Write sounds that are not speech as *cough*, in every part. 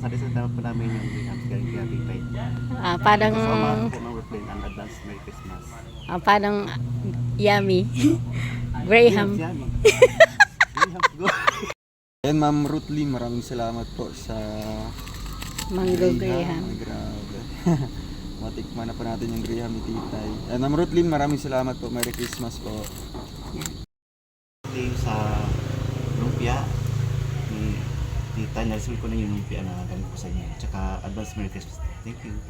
sa recent daw po namin yung We Ah, parang... So, mga po advance Merry Christmas. Ah, parang yummy. Graham. Graham. *laughs* Ayan, Ma'am Ruth Lee, maraming salamat po sa... Mango Graham. Grabe. *laughs* Matikman na po natin yung Graham ni Titay. Ayan, Ma'am Ruth Lee, maraming salamat po. Merry Christmas po. Yeah. Sa lumpia, Tita, naresolve ko na yung lumpia na galing ko sa inyo. Tsaka advance Merry Christmas. Thank you. *laughs*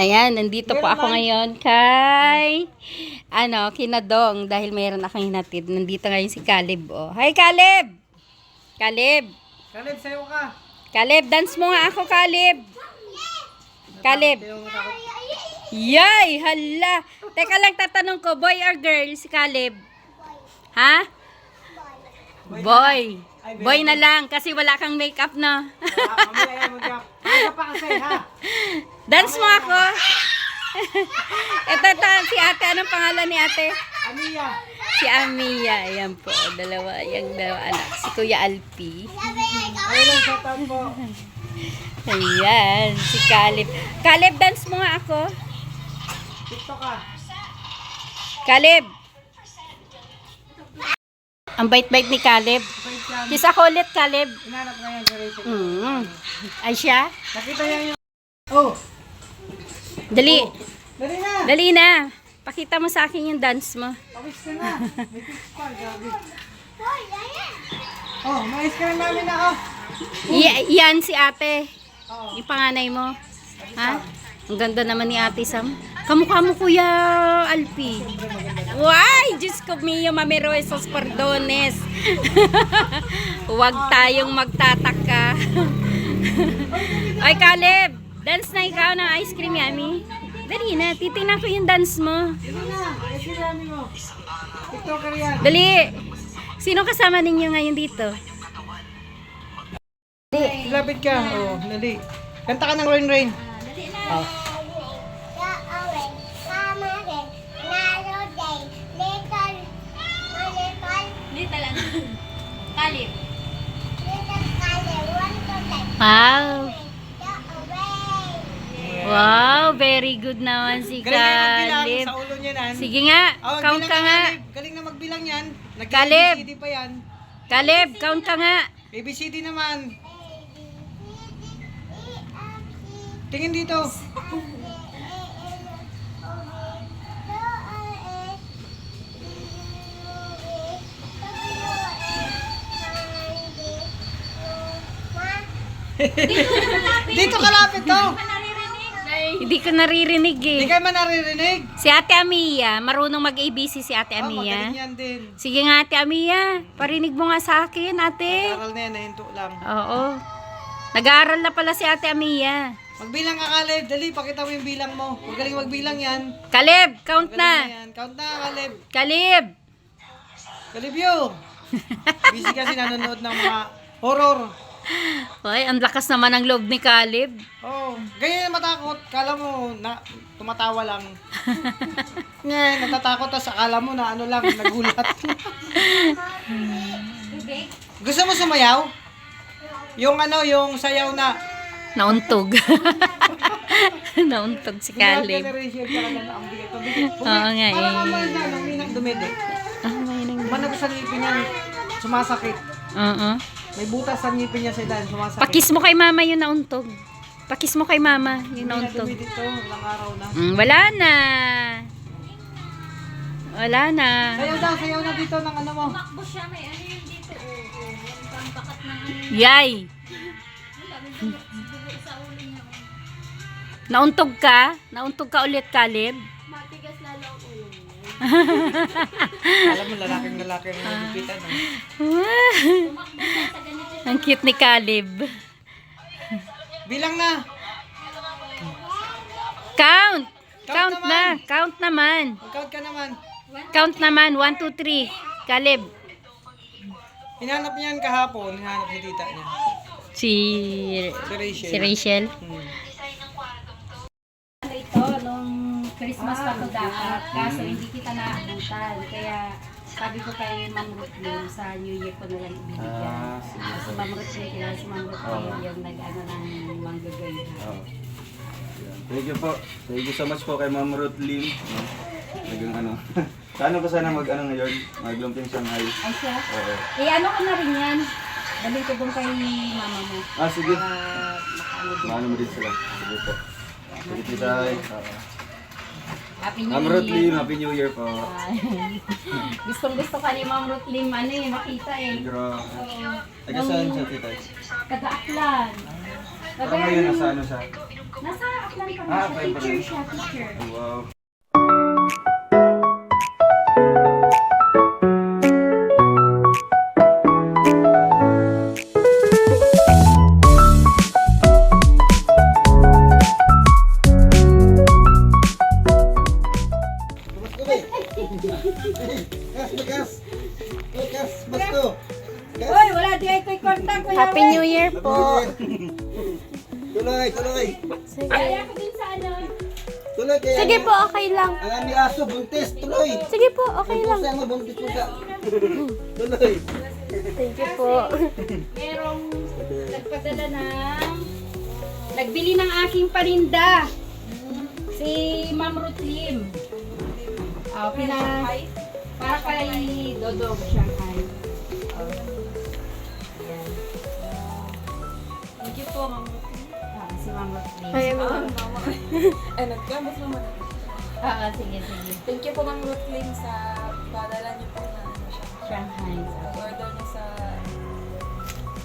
Ayan, nandito po ako ngayon kay, ano, kinadong dahil mayroon akong hinatid. Nandito ngayon si Caleb, oh. Hi, Caleb! Caleb! Kalib, sayo ka. Caleb, dance mo nga ako, Caleb! Caleb! Yay! Hala! Teka lang, tatanong ko, boy or girl si Caleb? Ha? Boy. Boy na lang, kasi wala kang makeup na. Yan mag Aga pa kasi ha. Dance mo ako. Ito, ito, si ate. Anong pangalan ni ate? Amiya. Si Amia. Ayan po. Dalawa, yung dalawa anak. Si Kuya Alpi. Ayun lang sa po. Ayan. Si Caleb. Caleb, dance mo nga ako. TikTok ka. Caleb. Ang bait-bait ni Caleb. Kiss ako ulit, Caleb. Inanap nga yan si Rachel. Mm. Ay siya? Nakita niya yung... Oh! Dali. Dali na! Dali na. Pakita mo sa akin yung dance mo. Pawis ka na. May *laughs* tips pa, gabi. Oh, mais ka na namin ako. Y- yan si ate. Oo. Yung panganay mo. Ha? Ang ganda naman ni ate Sam. Kamukha mo kuya Alpi. Why? Diyos ko mio mamero esos perdones. *laughs* Huwag tayong magtataka. *laughs* Ay Caleb, dance na ikaw ng ice cream yummy. Dali na, titingnan ko yung dance mo. Dali na. Eh. Dali. Sino kasama ninyo ngayon dito? Lapit ka. Oh, dali. Kanta ka ng Rain Rain. Oh. Wow. Wow, very good naman si Galing na magbilang Caleb. sa ulo niya nan. Sige nga, Oh, count bilang ka nga. Galing na magbilang yan. Caleb. Nag-ABCD pa yan. Caleb, count ka nga. ABCD naman. Tingin dito. Dito kalapit to. Hindi ko naririnig Hindi eh. ka man naririnig. Si Ate Amia, marunong mag-ABC si Ate Oh, magaling Amia. yan din. Sige nga Ate Amia, parinig mo nga sa akin Ate. Aral na yan, nahinto lang. Oo. Nag-aaral na pala si Ate Amia. Magbilang ka, Caleb. Dali, pakita mo yung bilang mo. Magaling magbilang yan. Caleb, count Magaling na. yan. Count na, Caleb. Caleb. Caleb yun. *laughs* Busy kasi nanonood ng mga horror. Hoy, ang lakas naman ng loob ni Caleb. Oh, ganyan na matakot. Kala mo na tumatawa lang. *laughs* Ngayon, natatakot tapos akala mo na ano lang, nagulat. Gusto mo sumayaw? Yung ano, yung sayaw na Nauntog. *laughs* Nauntog si Caleb. Oo nga eh. Parang amoy na, nang minang dumede. Ah, may nang... Manag sa sumasakit. Oo. May butas sa ngipin niya sa dahil sumasakit. Pakis mo kay mama yung nauntog. Pakis mo kay mama yung Hindi na nauntog. dumede to, ilang araw na. Mm, wala na. Wala na. Sayaw daw, sayaw na dito ng ano mo. Yay! Nauntog ka? Nauntog ka ulit, Caleb? Alam mo, lalaking lalaki ang nagupitan. No? *laughs* Ang cute ni Caleb. Bilang na. Count! Count Count na. Count naman. Mag-count ka naman. Count naman. 1, 2, 3. Caleb. Hinanap niyan kahapon, hinanap si tita niya. Si... Si Rachel. Si Rachel. Hmm. Ito, nung Christmas pa to dapat. Kaso hindi kita naabutan. Kaya sabi ko kay Ma'am Ruth Lim, sa New Year ko na lang ibibigyan. Ah, sige Ah, po. si Ma'am Ruth Lim, kailangan si Ma'am Ruth Lim Oo. yung nag-ano ng manggagay. Oo. Yan. Thank you po. Thank you so much po kay Ma'am Ruth Lim. No? Nagang ano. *laughs* Sana ba sana mag ano ngayon? Maglumping Shanghai. Ay siya? Oo. Eh ano ko na rin yan? Dalhin ko doon kay mama mo. Ah, sige. Para makaano din. Maano mo din sila. Sige po. Sige tita. Oo. Happy New Ma'am Year. Lim, Happy New Year po. *laughs* Gustong gusto ka ni Ma'am Ruth Lim, ano eh, makita eh. Pero, Oo. taga saan siya tita? Taga-aklan. Ah, ngayon nasa ano siya? Nasa aklan pa Ah, siya. okay, Teacher pala. siya, teacher. Wow. Gas. Gas, basto. Hoy, wala di ay ko'y kontak ko Happy New Year po. Tuloy, tuloy. Sige. Kaya ko din sa ano. Tuloy kaya. Sige po, okay lang. Ang aming aso, buntis. Tuloy. Sige po, okay lang. Pusa mo, buntis pusa. Tuloy. Thank you po. Merong nagpadala ng nagbili ng aking paninda. Si Ma'am Ruth Lim. Ah, pina, para kay Dodong Shanghai. Oh. Ayan. Thank you po, Ma'am. Ah, si Ma'am Ruth Lim. Ay, ano? Eh, nagkamos naman. Ah, ah, sige, sige. Thank you po Ma'am Ruth Lim sa padala niyo po na ano. Shanghai. Order niyo sa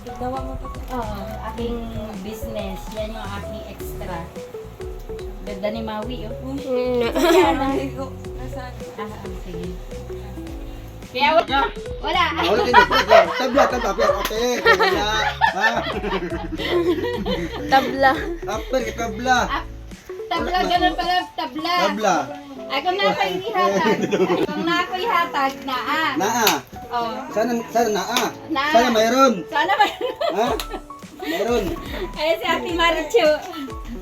Ginawa mo pa po. Oo, aking business. Yan yung aking extra. Ganda ni Maui, oh. Mm. Kaya? *laughs* Ah, ah, sige. Kaya wala. Wala. Wala din ito. Tabla, tabla. Okay. Tabla. Ha? Tabla. Upper, tabla. Tabla, ganun pala, tabla. Tabla. Ay, kung na ako'y ihatag. Kung na ako'y ihatag, na ah. Naa. Oh. Sana, sana naa. Naa. Sana mayroon. Sana ba? Ha? Mayroon. Ay, si Ate Marichu.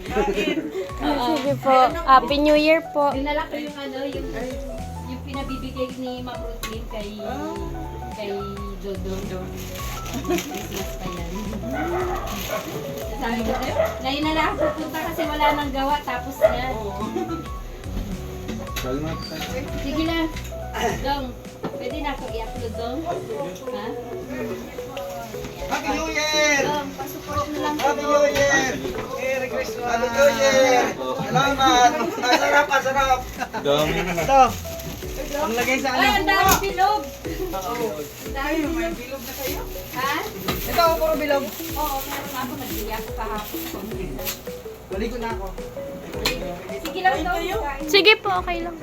Sige po. Happy New Year po. Dinala ko yung ano, yung, yung pinabibigay ni Ma'am Rutlin kay, kay Dodo. Christmas pa yan. Sabi ko sa'yo, ngayon na lang ako pupunta kasi wala nang gawa tapos na. Salamat. Sige na. Dong, pwede na ako i-upload dong? Ha? Happy New Year! Dong, pasupport na lang Happy. New Year! Happy New Year! Salamat! Ang sarap, ang sarap! Dami na. Ito! Ang lagay sa Ay, ano? ang dami bilog. Ang dami bilog. Bilog na kayo? Ha? Ito, puro bilog. Oo, meron ako. Nagbili ako kahapon. Baligo na ako. Sige lang daw. Sige po, okay lang.